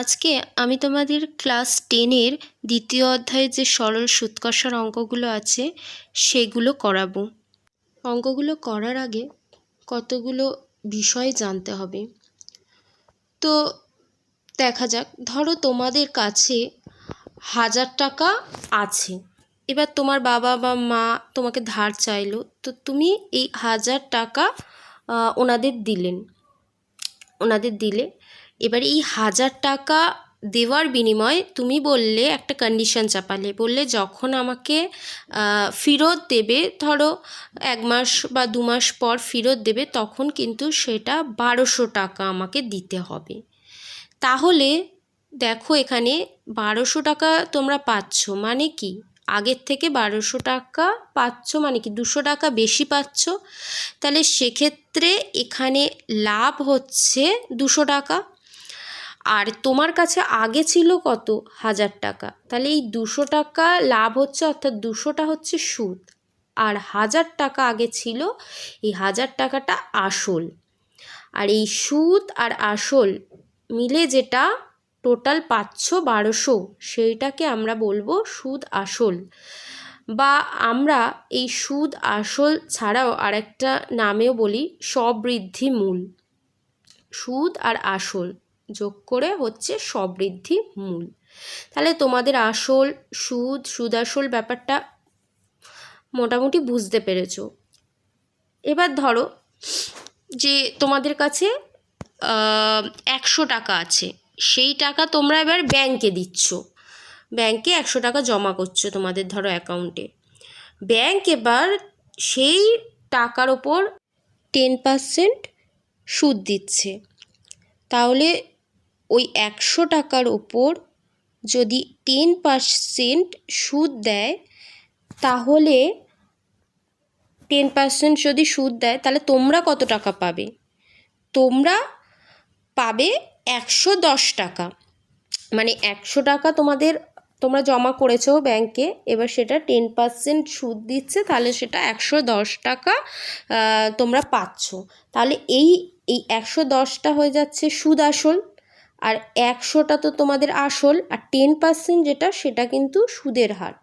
আজকে আমি তোমাদের ক্লাস টেনের দ্বিতীয় অধ্যায়ে যে সরল সুদ কষার অঙ্কগুলো আছে, সেগুলো করাবো। অঙ্কগুলো করার আগে কতগুলো বিষয় জানতে হবে। তো দেখা যাক, ধরো তোমাদের কাছে হাজার টাকা আছে। এবার তোমার বাবা বা মা তোমাকে ধার চাইলো, তো তুমি এই হাজার টাকা ওনাদের দিলেন। ওনাদের দিলে এবার এই হাজার টাকা দেওয়ার বিনিময়ে তুমি বললে একটা কন্ডিশন চাপালে। বললে যখন আমাকে ফেরত দেবে, ধরো, এক মাস বা দু মাস পর ফেরত দেবে, তখন কিন্তু সেটা বারোশো টাকা আমাকে দিতে হবে। তাহলে দেখো এখানে বারোশো টাকা তোমরা পাচ্ছ মানে কি? আগের থেকে বারোশো টাকা পাচ্ছ মানে কি? দুশো টাকা বেশি পাচ্ছ। তাহলে সেক্ষেত্রে এখানে লাভ হচ্ছে দুশো টাকা। আর তোমার কাছে আগে ছিল কত? হাজার টাকা। তাহলে এই দুশো টাকা লাভ হচ্ছে, অর্থাৎ দুশোটা হচ্ছে সুদ। আর হাজার টাকা আগে ছিল, এই হাজার টাকাটা আসল। আর এই সুদ আর আসল মিলে যেটা টোটাল পাচ্ছ বারোশো, সেইটাকে আমরা বলব সুদ আসল। বা আমরা এই সুদ আসল ছাড়াও আরেকটা নামেও বলি সবৃদ্ধি মূল সুদ আর আসল। যোগ করে হচ্ছে সবৃদ্ধি মূল। তাহলে তোমাদের আসল সুদ সুদ আসল ব্যাপারটা মোটামুটি বুঝতে পেরেছ। এবার ধরো যে তোমাদের কাছে একশো টাকা আছে, সেই টাকা তোমরা এবার ব্যাংকে দিচ্ছ। ব্যাংকে একশো টাকা জমা করছ তোমাদের ধরো অ্যাকাউন্টে ব্যাংক এবার সেই টাকার ওপর টেন পার্সেন্ট সুদ দিচ্ছে। তাহলে ওই একশো টাকার ওপর যদি টেন পার্সেন্ট সুদ দেয়, তাহলে টেন পার্সেন্ট যদি সুদ দেয়, তাহলে তোমরা কত টাকা পাবে? তোমরা পাবে একশো দশ টাকা। মানে একশো টাকা তোমাদের, তোমরা জমা করেছ ব্যাংকে এবার সেটা টেন পার্সেন্ট সুদ দিচ্ছে, তাহলে সেটা একশো দশ টাকা তোমরা পাচ্ছ। তাহলে এই এই একশো দশটা হয়ে যাচ্ছে সুদ আসল। আর একশোটা তো তোমাদের আসল আর টেন পার্সেন্ট যেটা, সেটা কিন্তু সুদের হার।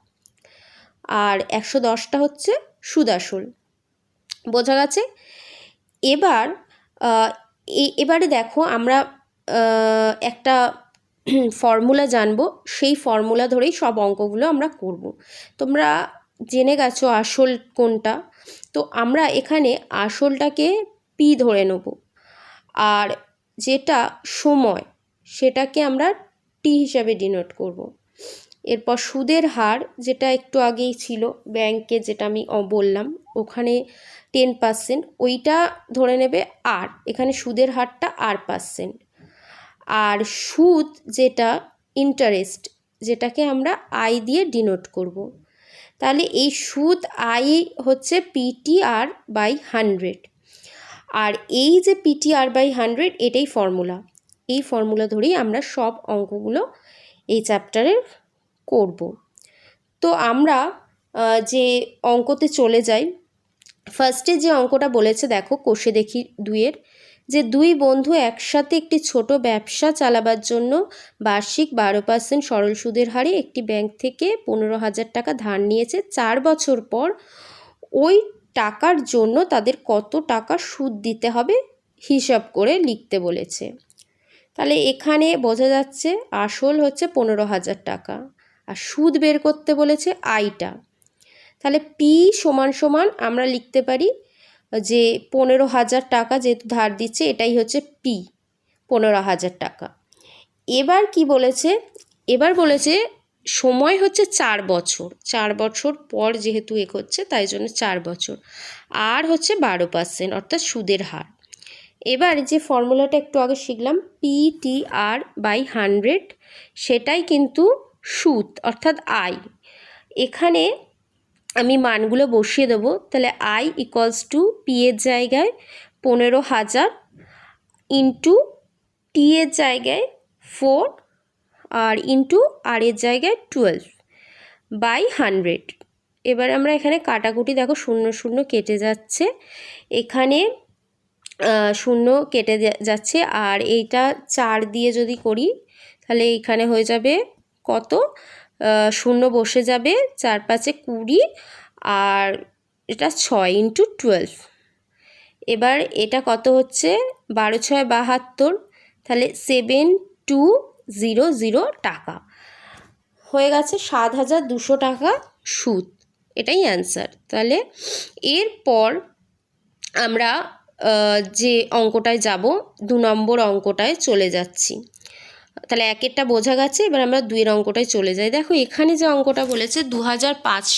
আর একশো দশটা হচ্ছে সুদ আসল। বোঝা গেছে? এবার এবারে দেখো আমরা একটা ফর্মুলা জানব। সেই ফর্মুলা ধরেই সব অঙ্কগুলো আমরা করব। তোমরা জেনে গেছো আসল কোনটা? তো আমরা এখানে আসলটাকে পি ধরে নেব। আর যেটা সময় সেটাকে আমরা টি হিসাবে ডিনোট করব। এরপর সুদের হার যেটা একটু আগেই ছিল ব্যাংকে যেটা আমি বললাম, ওখানে টেন পার্সেন্ট ওইটা ধরে নেবে আর এখানে সুদের হারটা আর পার্সেন্ট আর সুদ যেটা ইন্টারেস্ট যেটাকে আমরা আই দিয়ে ডিনোট করব। তাহলে এই সুদ আই হচ্ছে পিটিআর বাই হান্ড্রেড আর এই যে পিটিআর বাই হান্ড্রেড এটাই ফর্মুলা এই ফর্মুলা ধরেই আমরা সব অঙ্কগুলো এই চ্যাপ্টারের করব। তো আমরা যে অঙ্কতে চলে যাই ফার্স্টে যে অঙ্কটা বলেছে, দেখো, কোষে দেখি দুইয়ের, যে দুই বন্ধু একসাথে একটি ছোট ব্যবসা চালাবার জন্য বার্ষিক বারো পার্সেন্ট সরল সুদের হারে একটি ব্যাংক থেকে পনেরো হাজার টাকা ধার নিয়েছে। চার বছর পর ওই টাকার জন্য তাদের কত টাকা সুদ দিতে হবে, হিসাব করে লিখতে বলেছে। তাহলে এখানে বোঝা যাচ্ছে আসল হচ্ছে পনেরো হাজার টাকা। আর সুদ বের করতে বলেছে আইটা। তাহলে পি সমান সমান আমরা লিখতে পারি যে পনেরো হাজার টাকা যেহেতু ধার দিচ্ছে, এটাই হচ্ছে পি পনেরো হাজার টাকা। এবার কি বলেছে? এবার বলেছে সময় হচ্ছে চার বছর। চার বছর পর যেহেতু এ হচ্ছে তাই জন্য চার বছর। আর হচ্ছে বারো পার্সেন্ট, অর্থাৎ সুদের হার। এবার যে ফর্মুলাটা একটু আগে শিখলাম P T R by hundred সেটাই কিন্তু সুদ অর্থাৎ আই এখানে আমি মানগুলো বসিয়ে দেবো, তাহলে আই ইকুয়ালস টু পি এর জায়গায় পনেরো হাজার ইন্টু টি এর জায়গায় ফোর আর ইন্টু আর এর জায়গায় টুয়েলভ বাই হান্ড্রেড এবার আমরা এখানে কাটাকুটি দেখো, শূন্য শূন্য কেটে যাচ্ছে। এখানে শূন্য কেটে যাচ্ছে। আর এইটা চার দিয়ে যদি করি, তাহলে এইখানে হয়ে যাবে কত? শূন্য বসে যাবে চার পাঁচে কুড়ি, আর এটা ছয় ইন্টু টুয়েলভ। এবার এটা কত হচ্ছে? বারো ছয় বাহাত্তর, তাহলে সেভেন টু জিরো জিরো টাকা। হয়ে গেছে সাত হাজার দুশো টাকা সুদ। এটাই অ্যান্সার। তাহলে এরপর আমরা যে অঙ্কটায় যাব, দু নম্বর অঙ্কটায় চলে যাচ্ছি। তাহলে একেরটা বোঝা গেছে, এবার আমরা দুইয়ের অঙ্কটায় চলে যাই। দেখো, এখানে যে অঙ্কটা বলেছে দু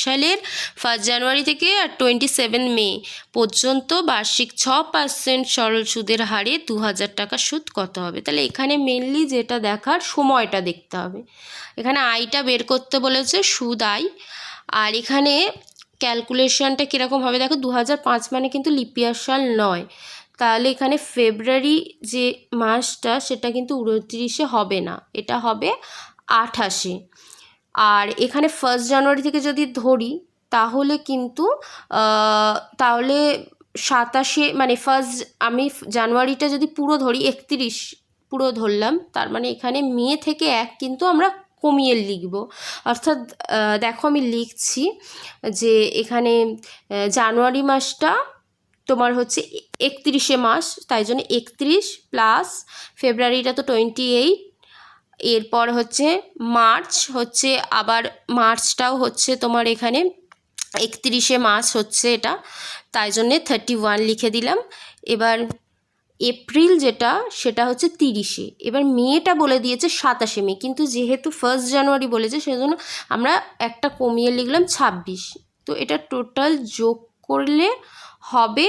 সালের ফার্স্ট জানুয়ারি থেকে আর টোয়েন্টি সেভেন মে পর্যন্ত বার্ষিক ছ পার্সেন্ট সরল সুদের হারে দু হাজার টাকা সুদ কত হবে? তাহলে এখানে মেনলি যেটা দেখার, সময়টা দেখতে হবে। এখানে আয়টা বের করতে বলেছে সুদ আয় আর এখানে ক্যালকুলেশনটা কীরকম হবে? দেখো দু মানে কিন্তু লিপিয়ার সাল নয়। তাহলে এখানে ফেব্রুয়ারি যে মাসটা, সেটা কিন্তু উনত্রিশে হবে না। এটা হবে আঠাশে। আর এখানে ফার্স্ট জানুয়ারি থেকে যদি ধরি, তাহলে কিন্তু তাহলে সাতাশে মানে ফার্স্ট আমি জানুয়ারিটা যদি পুরো ধরি, একত্রিশ পুরো ধরলাম, তার মানে এখানে মে থেকে এক কিন্তু আমরা কমিয়ে লিখব। অর্থাৎ দেখো আমি লিখছি যে এখানে জানুয়ারি মাসটা তোমার হচ্ছে একত্রিশে মাস, তাই জন্য একত্রিশ প্লাস ফেব্রুয়ারিটা তো টোয়েন্টি এইট এরপর হচ্ছে মার্চ, হচ্ছে আবার মার্চটাও হচ্ছে তোমার এখানে একত্রিশে মাস হচ্ছে এটা, তাই জন্যে থার্টি ওয়ান লিখে দিলাম। এবার এপ্রিল যেটা, সেটা হচ্ছে তিরিশে। এবার মেটা বলে দিয়েছে সাতাশে মে, কিন্তু যেহেতু ফার্স্ট জানুয়ারি বলেছে, সেজন্য আমরা একটা কমিয়ে লিখলাম ছাব্বিশ। তো এটা টোটাল যোগ করলে হবে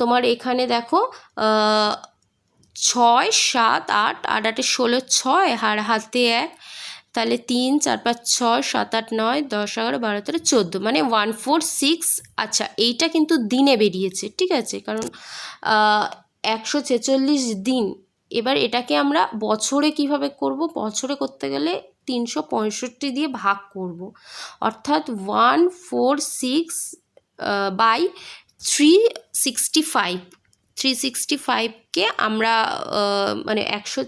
তোমার এখানে দেখো ছয়, সাত, আট আট, আটে ষোলো, ছয় আর হাতে এক, তাহলে তিন, চার, পাঁচ, ছয়, সাত, আট, নয়, দশ, এগারো, বারো, তেরো, চোদ্দ মানে ওয়ান ফোর সিক্স আচ্ছা এইটা কিন্তু দিনে বেরিয়েছে, ঠিক আছে? কারণ একশো ছেচল্লিশ দিন। এবার এটাকে আমরা বছরে কীভাবে করব? বছরে করতে গেলে তিনশো পঁয়ষট্টি দিয়ে ভাগ করব। অর্থাৎ one four six by three sixty five. Three sixty ফাইভকে আমরা মানে একশো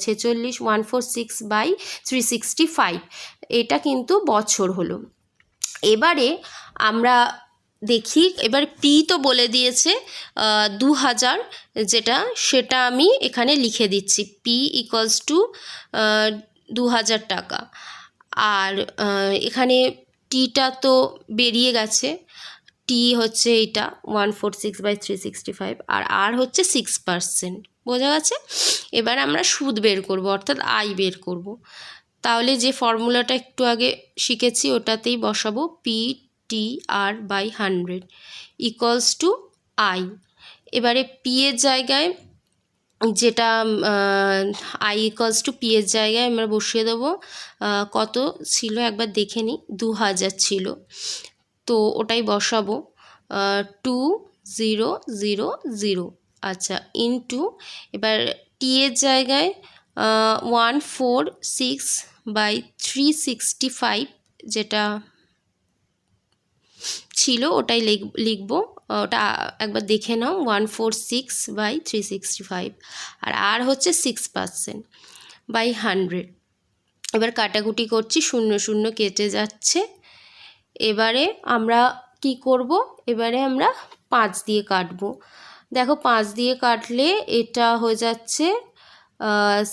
ছেচল্লিশ, one four six by three sixty five. এটা কিন্তু বছর হলো। এবারে আমরা দেখি। এবার পি তো বলে দিয়েছে দু হাজার যেটা, সেটা আমি এখানে লিখে দিচ্ছি। পি ইকুয়ালস টু দু হাজার টাকা। আর এখানে টিটা তো বেরিয়ে গেছে। টি হচ্ছে এইটা one four six by three sixty five আর আর হচ্ছে সিক্স পার্সেন্ট বোঝা গেছে? এবার আমরা সুদ বের করব, অর্থাৎ আয় বের করব। তাহলে যে ফর্মুলাটা একটু আগে শিখেছি, ওটাতেই বসাবো। P T R by hundred equals to I এবারে পি এর জায়গায় যেটা আই ইকুয়ালস টু পি এর জায়গায় আমরা বসিয়ে দেবো কত ছিল? একবার দেখে নিই, দু হাজার ছিল। তো ওটাই বসাবো টু জিরো জিরো জিরো আচ্ছা ইনটু এবার টি এর জায়গায় one four six by three sixty five যেটা ছিল, ওটাই লিখ- লিখব। ওটা একবার দেখে নাও, one four six by three sixty five. আর আর হচ্ছে সিক্স পার্সেন্ট বাই হান্ড্রেড। এবার কাটাকুটি করছি, শূন্য শূন্য কেটে যাচ্ছে। এবারে আমরা কি করব? এবারে আমরা পাঁচ দিয়ে কাটবো। দেখো পাঁচ দিয়ে কাটলে এটা হয়ে যাচ্ছে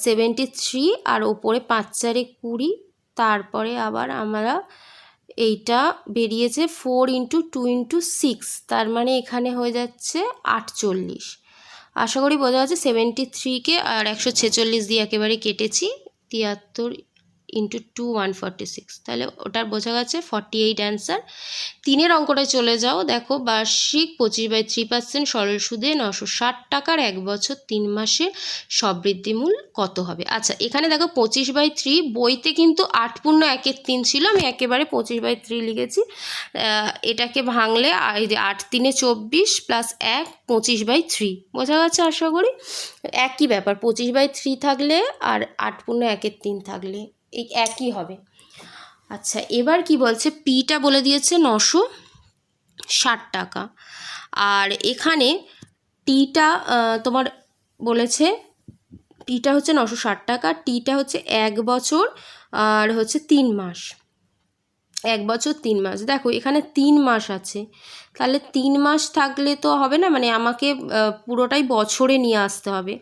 সেভেন্টি থ্রি আর ওপরে পাঁচ চারে কুড়ি। তারপরে আবার আমরা এইটা বেরিয়েছে four into two into six তার মানে এখানে হয়ে যাচ্ছে আটচল্লিশ। আশা করি বোঝা যাচ্ছে সেভেন্টি থ্রিকে আর একশো ছেচল্লিশ দিয়ে একেবারে কেটেছি, তিয়াত্তর into two one forty six তাহলে ওটার বোঝা গেছে ফর্টি এইট অ্যান্সার তিনের অঙ্কটায় চলে যাও, দেখো বার্ষিক পঁচিশ বাই থ্রি পার্সেন্ট সরল সুদে নশো ষাট টাকার এক বছর তিন মাসে সবৃদ্ধিমূল কত হবে? আচ্ছা এখানে দেখো পঁচিশ বাই থ্রি বইতে কিন্তু আট পূর্ণ একের তিন ছিল, আমি একেবারে পঁচিশ বাই থ্রি লিখেছি। এটাকে ভাঙলে আট তিনে চব্বিশ প্লাস এক পঁচিশ বাই থ্রি বোঝা গেছে আশা করি? একই ব্যাপার, পঁচিশ বাই থ্রি থাকলে আর আট পূর্ণ একের তিন থাকলে। এই একই হবে। আচ্ছা এবার কি বলছে? পিটা বলে দিয়েছে নশো ষাট টাকা। আর এখানে টিটা তোমার বলেছে টিটা হচ্ছে নশো ষাট টাকা টিটা হচ্ছে এক বছর, আর হচ্ছে তিন মাস। এক বছর, তিন মাস। দেখো, এখানে তিন মাস আছে। তাহলে তিন মাস থাকলে তো হবে না মানে আমাকে পুরোটাই বছরে নিয়ে আসতে হবে।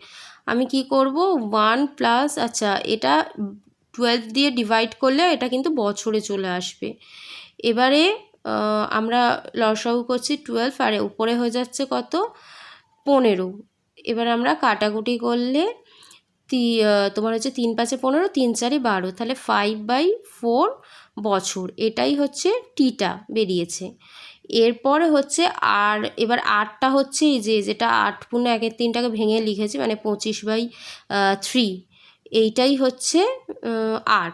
আমি কি করব? ওয়ান প্লাস আচ্ছা এটা টুয়েলভ দিয়ে ডিভাইড করলে এটা কিন্তু বছরে চলে আসবে। এবারে আমরা লসাগু করছি টুয়েলভ আর উপরে হয়ে যাচ্ছে কত? পনেরো। এবার আমরা কাটাকুটি করলে তি তোমার হচ্ছে তিন পাঁচে পনেরো, তিন চারে বারো। তাহলে ফাইভ বাই ফোর বছর। এটাই হচ্ছে টিটা বেরিয়েছে। এরপরে হচ্ছে আর, এবার আটটা হচ্ছে এই যে, যেটা আট পূর্ণ একের তিনটাকে ভেঙে লিখেছি মানে পঁচিশ বাই থ্রি এইটাই হচ্ছে আর।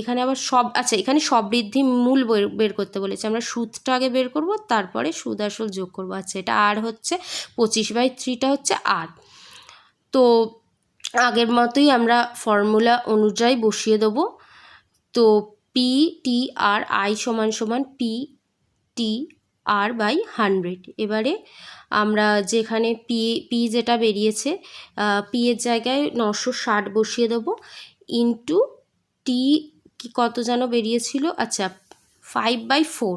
এখানে আবার সব আচ্ছা এখানে সব বৃদ্ধি মূল বের বের করতে বলেছে। আমরা সুদটা আগে বের করব, তারপরে সুদ আসল যোগ করব। আচ্ছা এটা আর হচ্ছে, পঁচিশ বাই থ্রিটা হচ্ছে আর। তো আগের মতোই আমরা ফর্মুলা অনুযায়ী বসিয়ে দেবো। তো পি টি আর আই সমান সমান P T R by hundred. এবারে আমরা যেখানে পি পি যেটা বেরিয়েছে পি এর জায়গায় নশো ষাট বসিয়ে দেবো ইন্টু টি কি কত যেন বেরিয়েছিল? আচ্ছা ফাইভ বাই ফোর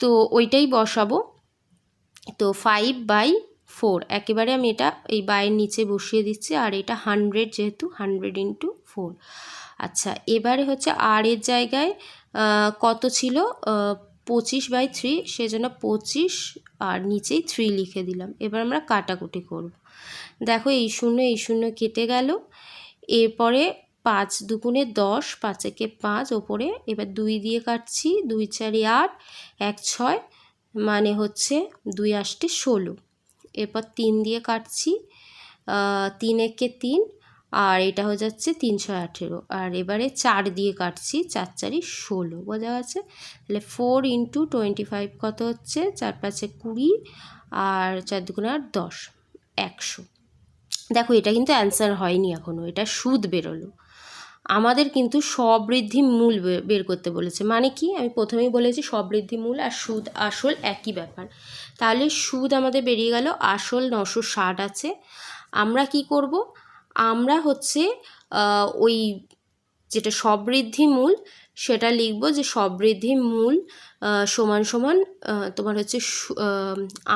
তো ওইটাই বসাবো। তো ফাইভ বাই ফোর একেবারে আমি এটা এই বাইয়ের নিচে বসিয়ে দিচ্ছি, আর এটা হান্ড্রেড যেহেতু হান্ড্রেড ইন্টু ফোর আচ্ছা এবারে হচ্ছে আর এর জায়গায় কত ছিল? পঁচিশ বাই থ্রি সেজন্য পঁচিশ আর নিচেই থ্রি লিখে দিলাম। এবার আমরা কাটাকুটি করব। দেখো এই শূন্য এই শূন্য কেটে গেল। এরপরে পাঁচ দুগুণে দশ, পাঁচ একে পাঁচ, ওপরে এবার দুই দিয়ে কাটছি, দুই চারি আট, এক ছয় মানে হচ্ছে দুই আষ্টে ষোলো। এরপর তিন দিয়ে কাটছি তিন একে তিন আর এটা হয়ে যাচ্ছে তিনশো আঠেরো। আর এবারে চার দিয়ে কাটছি, চার চারি ষোলো, বোঝা গেছে? তাহলে ফোর ইন্টু টোয়েন্টি ফাইভ কত হচ্ছে? চার পাঁচে কুড়ি আর চার দুগুণে আট, দশ, একশো। দেখো, এটা কিন্তু অ্যান্সার হয়নি এখনও এটা সুদ বেরোলো। আমাদের কিন্তু সবৃদ্ধি মূল বের করতে বলেছে। মানে কি? আমি প্রথমেই বলেছি সবৃদ্ধি মূল আর সুদ আসল একই ব্যাপার। তাহলে সুদ আমাদের বেরিয়ে গেল, আসল নশো ষাট আছে। আমরা কি করব? আমরা হচ্ছে ওই যেটা সবৃদ্ধি মূল, সেটা লিখব যে সবৃদ্ধি মূল সমান সমান তোমার হচ্ছে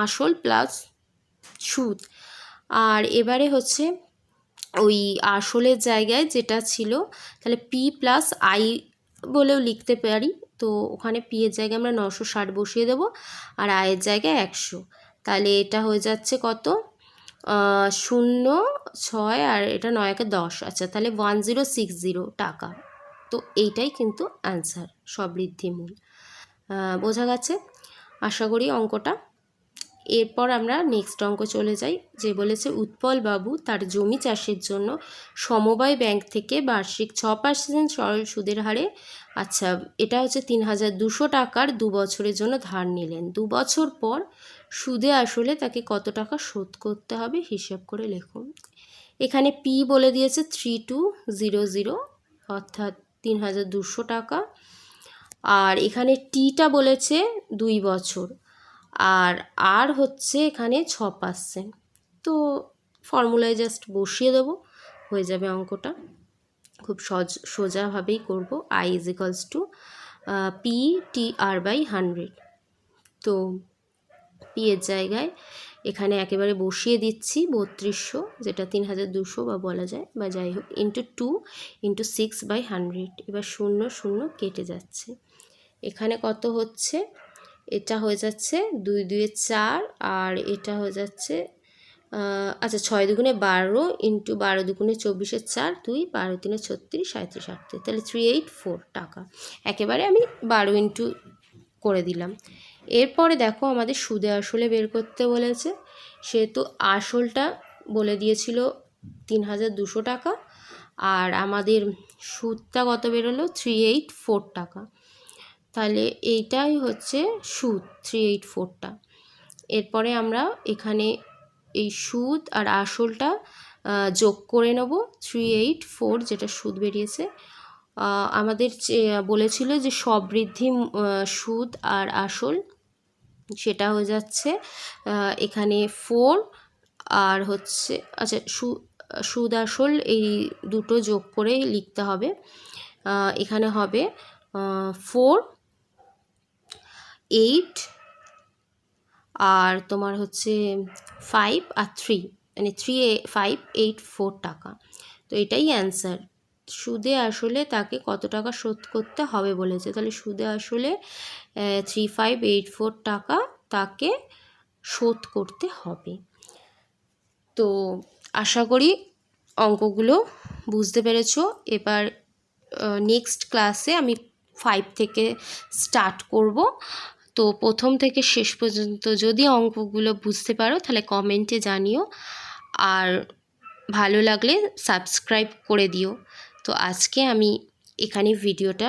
আসল প্লাস সুদ। আর এবারে হচ্ছে ওই আসলের জায়গায় যেটা ছিল, তাহলে পি প্লাস আই বলেও লিখতে পারি। তো ওখানে পি এর জায়গায় আমরা নশো ষাট বসিয়ে দেবো, আর আয়ের জায়গায় একশো। তাহলে এটা হয়ে যাচ্ছে কত? শূন্য ছয় আর এটা নয় একে দশ। আচ্ছা তাহলে ওয়ান জিরো সিক্স জিরো টাকা। তো এইটাই কিন্তু অ্যান্সার সবৃদ্ধিমূল আহ, বোঝা গেছে? আশা করি অঙ্কটা। এরপর আমরা নেক্সট অঙ্ক চলে যাই যে বলেছে উৎপল বাবু তার জমি চাষের জন্য সমবায় ব্যাংক থেকে বার্ষিক ছ পার্সেন্ট সরল সুদের হারে আচ্ছা এটা হচ্ছে তিন হাজার দুশো টাকার দু বছরের জন্য ধার নিলেন। দু বছর পর সুদে আসলে তাকে কত টাকা শোধ করতে হবে হিসেব করে লিখুন। এখানে পি বলে দিয়েছে থ্রি টু জিরো জিরো অর্থাৎ তিন হাজার দুশো টাকা। আর এখানে টিটা বলেছে দুই বছর। আর আর হচ্ছে এখানে ছ পার্সেন্ট তো ফর্মুলায় জাস্ট বসিয়ে দেবো, হয়ে যাবে অঙ্কটা। খুব সজ, সোজাভাবেই করব। I is equals to P T R by hundred তো পি এর জায়গায় এখানে একেবারে বসিয়ে দিচ্ছি বত্রিশশো, যেটা তিন হাজার দুশো বা বলা যায়, বা যাই হোক into two into six by hundred এবার শূন্য শূন্য কেটে যাচ্ছে। এখানে কত হচ্ছে? এটা হয়ে যাচ্ছে দুই দুয়ে চার, আর এটা হয়ে যাচ্ছে আচ্ছা ছয় দুগুণে বারো ইন্টু বারো দুগুণে চব্বিশে চার, দুই, বারো তিনে ছত্রিশ সাঁত্রিশ আটত্রিশ। তাহলে থ্রি এইট ফোর টাকা। একেবারে আমি বারো ইন্টু করে দিলাম। এরপরে দেখো আমাদের সুদে আসলে বের করতে বলেছে। সেহেতু আসলটা বলে দিয়েছিল তিন হাজার দুশো টাকা। আর আমাদের সুদটা কত বেরোলো? থ্রি এইট ফোর টাকা। তাহলে এইটাই হচ্ছে সুদ থ্রি এইট ফোরটা এরপরে আমরা এখানে এই সুদ আর আসলটা যোগ করে নেব। থ্রি এইট ফোর যেটা সুদ বেরিয়েছে। আমাদের বলেছিল যে সবৃদ্ধি সুদ আর আসল, সেটা হয়ে যাচ্ছে এখানে ফোর আর হচ্ছে আচ্ছা সু, সুদ, আসল এই দুটো যোগ করে লিখতে হবে। এখানে হবে ফোর এইট আর তোমার হচ্ছে ফাইভ আর থ্রি মানে থ্রি ফাইভ এইট ফোর টাকা। তো এটাই অ্যান্সার সুদে আসলে তাকে কত টাকা শোধ করতে হবে বলেছে? তাহলে সুদে আসলে থ্রি ফাইভ এইট ফোর টাকা তাকে শোধ করতে হবে। তো আশা করি অঙ্কগুলো বুঝতে পেরেছ। এবার নেক্সট ক্লাসে আমি ফাইভ থেকে স্টার্ট করব। তো প্রথম থেকে শেষ পর্যন্ত যদি অঙ্কগুলো বুঝতে পারো, তাহলে কমেন্টে জানিও। আর ভালো লাগলে সাবস্ক্রাইব করে দিও। তো আজকে আমি এখানে ভিডিওটা